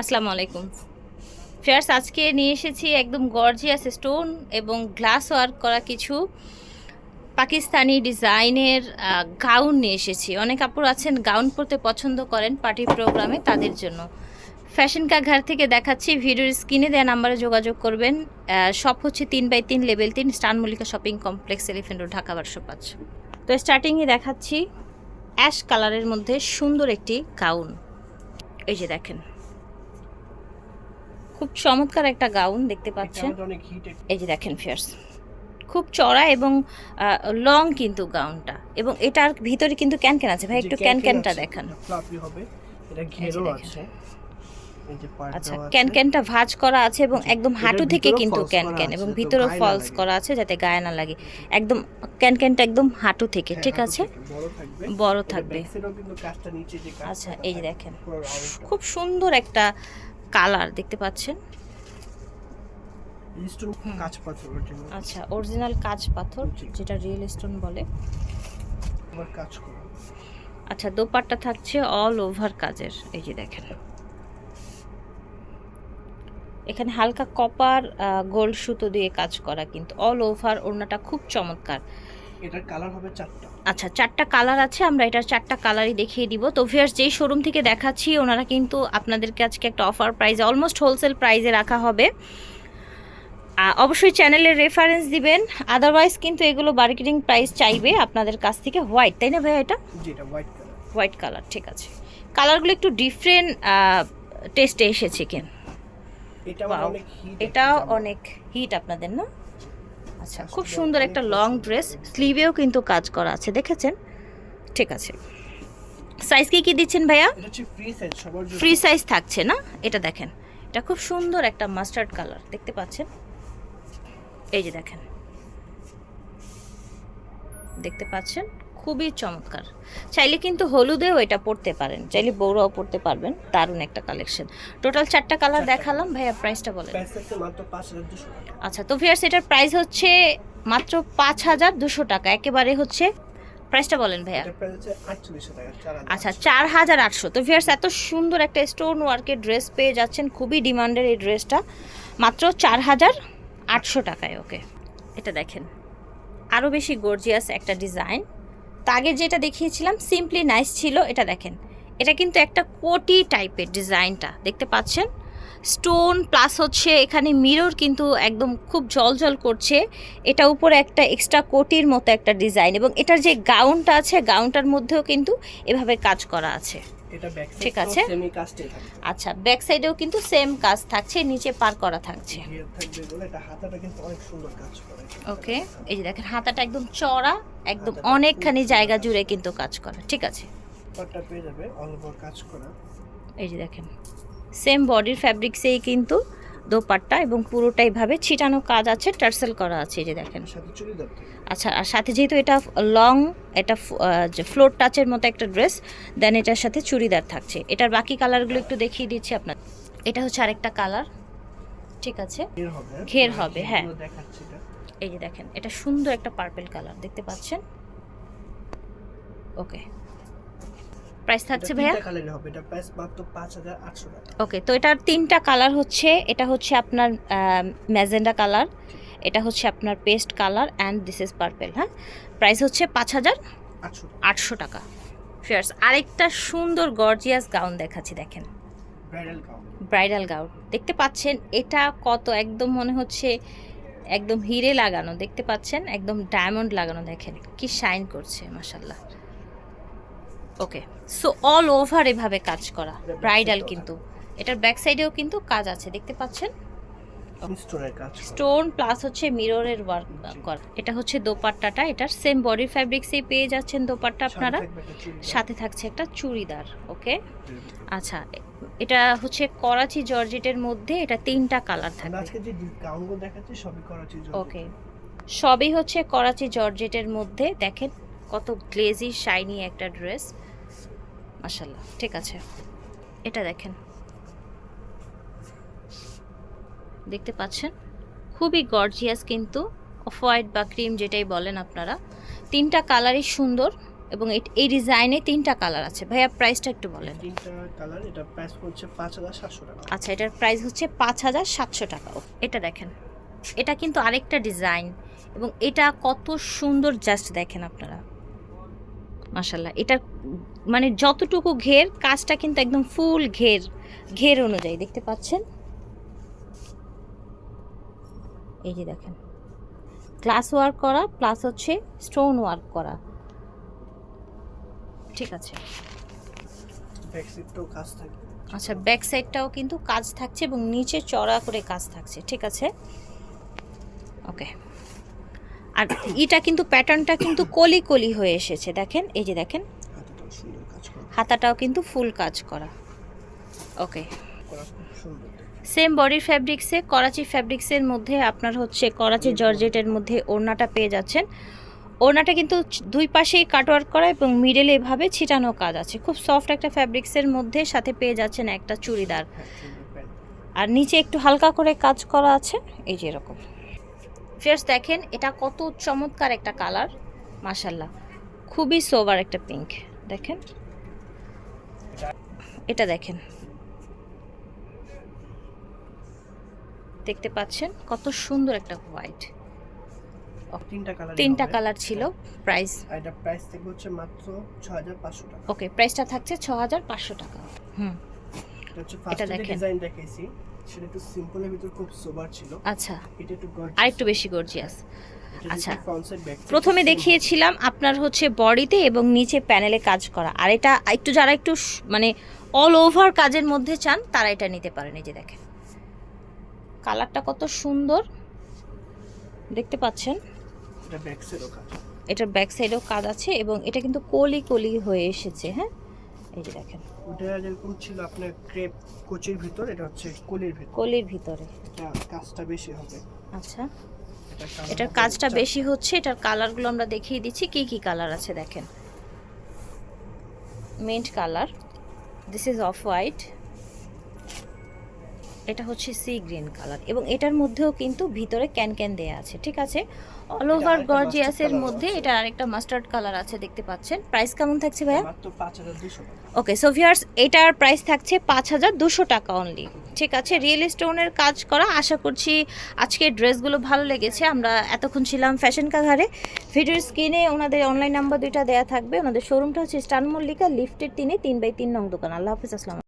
আসসালামু আলাইকুম। ফ্রেয়ার্স আজকে নিয়ে এসেছি একদম গর্জিয়াস স্টোন এবং গ্লাস ওয়ার্ক করা কিছু পাকিস্তানি ডিজাইনের গাউন নিয়ে এসেছি। অনেক আপুর আছেন গাউন পরতে পছন্দ করেন পার্টি প্রোগ্রামে তাদের জন্য। ফ্যাশন কা ঘর থেকে দেখাচ্ছি, ভিডিওর স্ক্রিনে দেওয়া নাম্বারে যোগাযোগ করবেন। শপ হচ্ছে তিন বাই তিন লেভেল তিন, star Mallika shopping complex elephant road Dhaka বারশো পাঁচ। তো স্টার্টিংয়ে দেখাচ্ছি অ্যাশ কালারের মধ্যে সুন্দর একটি গাউন এই যে দেখেন। খুব চমৎকার একটা গাউন দেখতে পাচ্ছেন। এই যে দেখেন ফিয়ার্স খুব চড়া এবং লং কিন্তু গাউনটা এবং এটার ভিতরে কিন্তু ক্যান ক্যান আছে। ভাই একটু ক্যান ক্যানটা দেখান। আচ্ছা ক্যান ক্যানটা ভাঁজ করা আছে এবং একদম হাঁটু থেকে কিন্তু ক্যান ক্যান এবং ভিতরেও ফলস করা আছে যাতে গায়ে না লাগে। একদম ক্যান ক্যানটা একদম হাঁটু থেকে হ্যাঁ, ঠিক আছে? বড় থাকবে। আচ্ছা এই যে দেখেন। খুব সুন্দর একটা কালার দেখতে পাচ্ছেন? Stone কাঁচ পাথর আচ্ছা অরিজিনাল কাঁচ পাথর যেটা রিয়েল স্টোন বলে। কাজ করা। আচ্ছা দোপাট্টা থাকছে অল ওভার কাজের এই যে দেখেন। এখানে হালকা কপার গোল্ড সুতো দিয়ে কাজ করা কিন্তু অল ওভার ওড়নাটা খুব চমৎকার। এটার কালার হবে চারটা। আচ্ছা চারটা কালার আছে আমরা এটার চারটা কালারই দেখিয়ে দিব। তো ভিয়ার্স যেই শোরুম থেকে দেখাচ্ছি ওনারা কিন্তু আপনাদেরকে আজকে একটা অফার প্রাইসে অলমোস্ট হোলসেল প্রাইজে রাখা হবে। অবশ্যই চ্যানেলের রেফারেন্স দিবেন। আদারওয়াইজ কিন্তু এগুলো মার্কেটিং প্রাইস চাইবে আপনাদের কাছ থেকে হোয়াইট তাই না ভাইয়া এটা? হোয়াইট কালার হোয়াইট কালার ঠিক আছে। কালারগুলো একটু ডিফারেন্ট টেস্টে এসেছে কেন। এটা এটাও অনেক হিট আপনাদের না? আচ্ছা খুব সুন্দর একটা লং ড্রেস স্লিভেও কিন্তু কাজ করা আছে দেখেছেন? ঠিক আছে। সাইজ কি কি দিচ্ছেন ভাইয়া? ফ্রি সাইজ থাকছে না? এটা দেখেন এটা খুব সুন্দর একটা মাস্টার্ড কালার দেখতে পাচ্ছেন? এই যে দেখেন। দেখতে পাচ্ছেন? খুবই চমৎকার। চাইলে কিন্তু হলুদেও এটা পড়তে পারেন। চাইলে বৌরাও পড়তে পারবেন। দারুণ একটা কালেকশন টোটাল চারটা কালার দেখালাম। ভাইয়া প্রাইসটা বলেন। আচ্ছা তো ভিয়ার্স এটার প্রাইস হচ্ছে মাত্র পাঁচ হাজার দুশো টাকা। একেবারে হচ্ছে প্রাইসটা বলেন ভাইয়া। আচ্ছা চার হাজার আটশো। তো ভিয়ার্স এত সুন্দর একটা স্টোন ওয়ার্কের ড্রেস পেয়ে যাচ্ছেন। খুবই ডিমান্ডের এই ড্রেসটা মাত্র চার হাজার আটশো টাকায় ওকে এটা দেখেন। আরও বেশি গর্জিয়াস একটা ডিজাইন আগে যেটা দেখিয়েছিলাম সিম্পলি নাইস ছিল, এটা দেখেন। এটা কিন্তু একটা কোটি টাইপের ডিজাইনটা, দেখতে পাচ্ছেন? স্টোন প্লাস হচ্ছে এখানে মিরর কিন্তু একদম খুব জল করছে। এটা উপরে একটা এক্সট্রা কোটির মতো একটা ডিজাইন এবং এটার যে গাউনটা আছে গাউনটার মধ্যেও কিন্তু এভাবে কাজ করা আছে। এটা ব্যাক ঠিক আছে। সেমি আচ্ছা ব্যাক সাইডেও কিন্তু সেম কাজ থাকছে নিচে পার করা থাকছে। থাকবে বলে এটা হাতাটা কিন্তু অনেক সুন্দর কাজ করে। ওকে এই যে দেখেন হাতাটা একদম চড়া একদম অনেকখানি জায়গা জুড়ে কিন্তু কাজ করা ঠিক আছে। পাটটা পেয়ে যাবে অল ওভার কাজ করা। এই যে দেখেন সেম বডির ফ্যাব্রিক্সেই কিন্তু দোপাট্টা এবং পুরোটাই ভাবে ছিটানো কাজ আছে টার্সেল করা আছে যে দেখেন। আচ্ছা আর সাথে যেহেতু এটা লং এটা ফ্লোর টাচের মতো একটা ড্রেস দেন এটার সাথে চুড়িদার থাকছে। এটার বাকি কালারগুলো একটু দেখিয়ে দিচ্ছি আপনার এটা হচ্ছে আরেকটা কালার। ঠিক আছে? ঘের হবে হ্যাঁ। এটা। এই যে দেখেন এটা সুন্দর একটা পার্পেল কালার দেখতে পাচ্ছেন? ওকে। প্রাইস থাকছে ভাইয়া? কালারে হবে এটা প্রাইস মাত্র পাঁচ হাজার আটশো টাকা। ওকে তো এটার তিনটা কালার হচ্ছে এটা হচ্ছে আপনার ম্যাজেন্ডা কালার এটা হচ্ছে আপনার paste colour and this is purple হ্যাঁ? প্রাইস হচ্ছে পাঁচ হাজার আটশো টাকা। ফিয়ার্স আরেকটা সুন্দর গর্জিয়াস গাউন দেখাচ্ছি দেখেন। ব্রাইডাল গাউন ব্রাইডাল গাউন দেখতে পাচ্ছেন এটা কত একদম মনে হচ্ছে একদম হিরে লাগানো দেখতে পাচ্ছেন? একদম ডায়মন্ড লাগানো দেখেন কি শাইন করছে মাসাল্লাহ ওকে। সো অল ওভার এভাবে কাজ করা। ব্রাইডাল কিন্তু। এটার ব্যাক সাইডেও কিন্তু কাজ আছে দেখতে পাচ্ছেন। স্টোন প্লাস হচ্ছে মিররের ওয়ার্ক করা এটা হচ্ছে দোপাট্টাটা এটার সেম বডি ফ্যাব্রিক্সেই পেয়ে যাচ্ছেন দোপাট্টা আপনারা। সাথে থাকছে একটা চুড়িদার ওকে? আচ্ছা এটা হচ্ছে করাচি জর্জেটের মধ্যে এটা তিনটা কালার থাকবে। আজকে যে গাউনগুলো দেখাচ্ছি সবই করাচি জন্য ওকে। সবই হচ্ছে করাচি জর্জেটের মধ্যে। দেখেন কত গ্লেজি শাইনি একটা ড্রেস মাশাল্লাহ ঠিক আছে। এটা দেখেন। দেখতে পাচ্ছেন? খুবই গর্জিয়াস কিন্তু অফ হোয়াইট বা ক্রিম যেটাই বলেন আপনারা। তিনটা কালারই সুন্দর এবং এই ডিজাইনে তিনটা কালার আছে। ভাইয়া প্রাইসটা একটু বলেন। তিনটা কালার এটা প্রাইস হচ্ছে পাঁচ হাজার টাকা। আচ্ছা এটার প্রাইস হচ্ছে পাঁচ হাজার সাতশো টাকা। ও, এটা দেখেন। এটা কিন্তু আরেকটা ডিজাইন এবং এটা কত সুন্দর জাস্ট দেখেন আপনারা। মাশাল্লাহ এটা মানে যতটুকু ঘের কাজটা কিন্তু একদম ফুল ঘের ঘের অনুযায়ী। দেখতে পাচ্ছেন? এই যে দেখেন। গ্লাস ওয়ার্ক করা প্লাস হচ্ছে স্টোন ওয়ার্ক করা। ঠিক আছে। আচ্ছা ব্যাক সাইডটাও কিন্তু কাজ থাকছে এবং নিচে চড়া করে কাজ থাকছে। ঠিক আছে? ওকে। আর এটা কিন্তু প্যাটার্নটা কিন্তু কলি কলি হয়ে এসেছে দেখেন? এই যে দেখেন? হাতাটাও কিন্তু ফুল কাজ করা। ওকে সেম বডির ফ্যাব্রিক্সে করাচি ফ্যাব্রিক্সের মধ্যে আপনার হচ্ছে করাচি জর্জেটের মধ্যে ওড়নাটা পেয়ে যাচ্ছেন। ওড়নাটা কিন্তু দুই পাশেই কাটওয়ার্ক করা এবং মিডলে এভাবে ছিটানো কাজ আছে। খুব সফট একটা ফ্যাব্রিক্সের মধ্যে সাথে পেয়ে যাচ্ছেন একটা চুড়িদার। হ্যাঁ আর নিচে একটু হালকা করে কাজ করা আছে এই যে এরকম। ফেয়ার্স দেখেন এটা কত চমৎকার একটা কালার মাশাল্লাহ খুবই সোভার একটা পিঙ্ক দেখেন। এটা দেখেন। দেখতে পাচ্ছেন কত সুন্দর একটা হোয়াইট তিনটা কালার তিনটা কালার ছিল প্রাইস এটা প্রাইস হচ্ছে মাত্র টাকা। ওকে প্রাইসটা থাকছে ছ হাজার পাঁচশো টাকা। হুম। এটা দেখেন। ডিজাইন দেখাইছি সেটা একটু সিম্পলের ভিতর খুব সোবার ছিল। আচ্ছা। এটা একটু gorgeous। আরেকটু বেশি গর্জিয়াস আচ্ছা। প্রথমে দেখিয়েছিলাম আপনার হচ্ছে বডিতে এবং নিচে প্যানেলে কাজ করা। আর এটা একটু যারা একটু মানে অল ওভার কাজের মধ্যে চান তারা এটা নিতে পারেন। এই যে দেখেন। কালারটা কত সুন্দর। দেখতে পাচ্ছেন? এটা ব্যাক সাইডও কাজ। এটার ব্যাক সাইডেও কাজ আছে এবং এটা কিন্তু কলি কলি হয়ে এসেছে হ্যাঁ? এই যে দেখেন। ওটা যেরকম ছিল আপনার ক্রেপ কোচির ভিতর এটা হচ্ছে কলির ভিতর। কলির ভিতরে। এটা কাজটা বেশি হবে। আচ্ছা। এটার কাজটা বেশি হচ্ছে এটার কালারগুলো আমরা দেখিয়ে দিচ্ছি কি কি কালার আছে দেখেন। Mint colour this is off white এটা হচ্ছে সি গ্রিন কালার এবং এটার মধ্যেও কিন্তু ভিতরে ক্যান ক্যান দেয়া আছে ঠিক আছে? অল ওভার গর্জিয়াসের মধ্যে এটা আরেকটা মাস্টার্ড কালার আছে দেখতে পাচ্ছেন? প্রাইস কেমন থাকছে ভাইয়া? ওকে সো ভিউয়ার্স এটার প্রাইস থাকছে পাঁচ হাজার দুশো টাকা অনলি ঠিক আছে? রিয়েল স্টোনের কাজ করা আশা করছি আজকে ড্রেসগুলো ভালো লেগেছে। আমরা এতক্ষণ ছিলাম ফ্যাশন কাঘারে ভিডিওর স্ক্রিনে ওনাদের অনলাইন নাম্বার দুইটা দেওয়া থাকবে। ওনাদের শোরুমটা হচ্ছে স্টান মল্লিকা লিফটের তিনে তিন বাই তিন নং দোকান। আল্লাহ হাফিজ আসসালাম